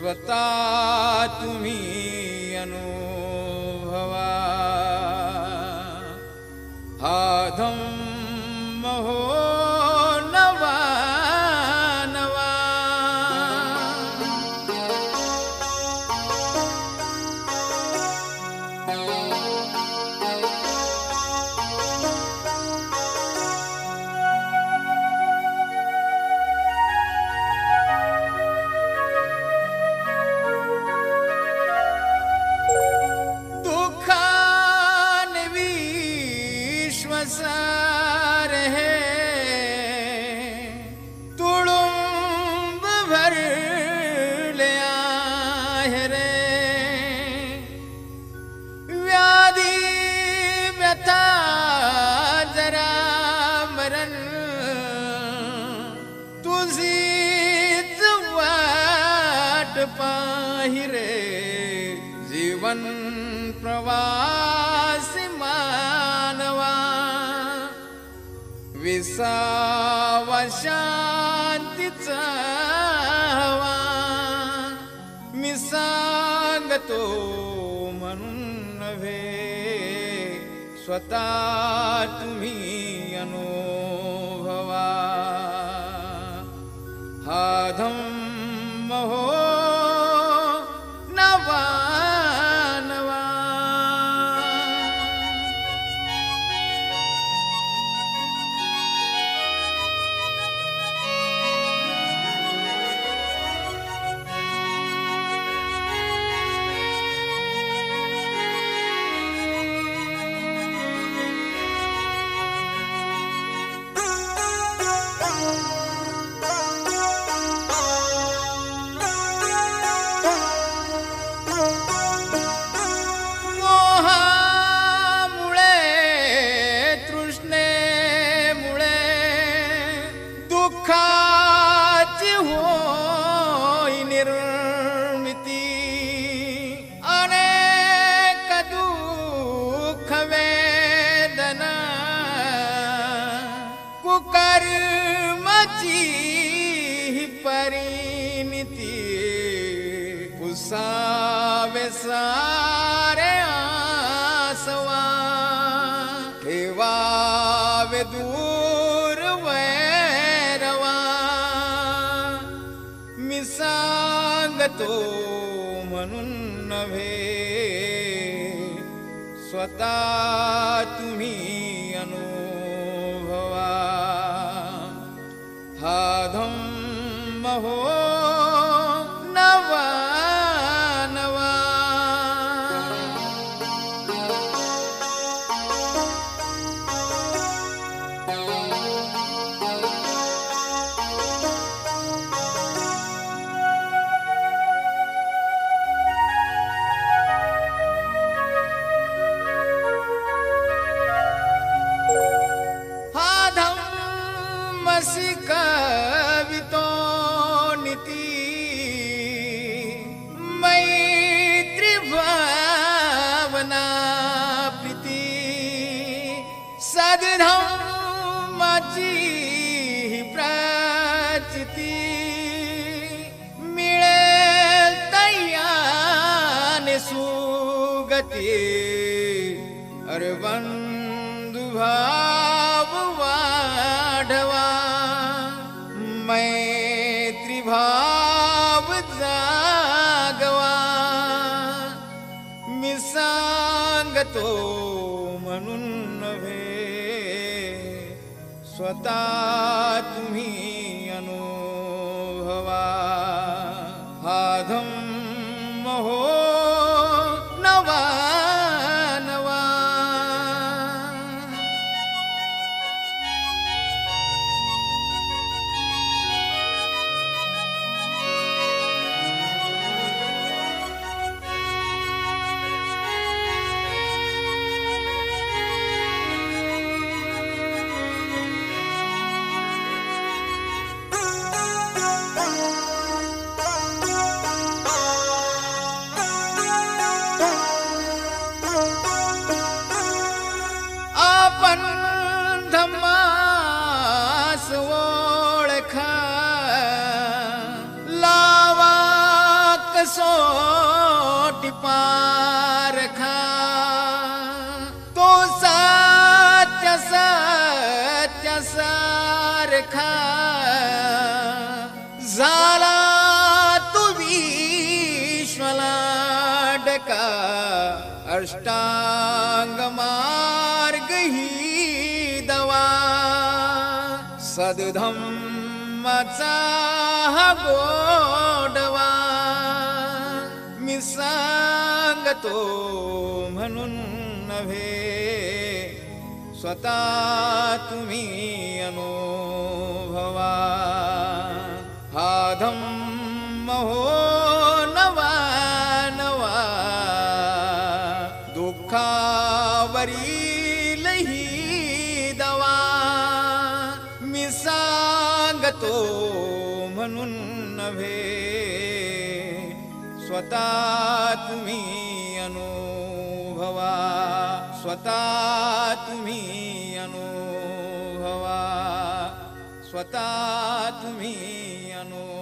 स्वतः तुम्ही अनुभवा. हा धम्म मरण तुझीच वाट पाहिरे. जीवन प्रवासी मानवा. विसावा शांतीचा हवा. मी सांगतो म्हणून नव्हे स्वतः तुम्ही हा सारे आसवा ठेवावे दूर वैरवा. मी सांगतो म्हणून नव्हे स्वतः तुम्ही अनुभवा. हा धम्म हो सुगती अरे बंधु भाव वाढवा. मैत्री भाव जागवा. मी सांगतो म्हणून नव्हे स्वतः तुम्ही अनुभवा. हा सोट पारखा तो सत्य सत्य सारखा झाला तू विश्वला डका अष्टांग मार्ग ही दवा। सदधम्मचा हा गोडवा। मी सांगतो म्हणून नव्हे. स्वतः तुम्ही अनुभवा. हा धम्म हो नवा नवा. दुःखावरील दवा. मी सांगतो म्हणून नव्हे. स्वतः तुम्ही अनुभवा. स्वतः तुम्ही अनुभवा. स्वतः तुम्ही अनुभवा.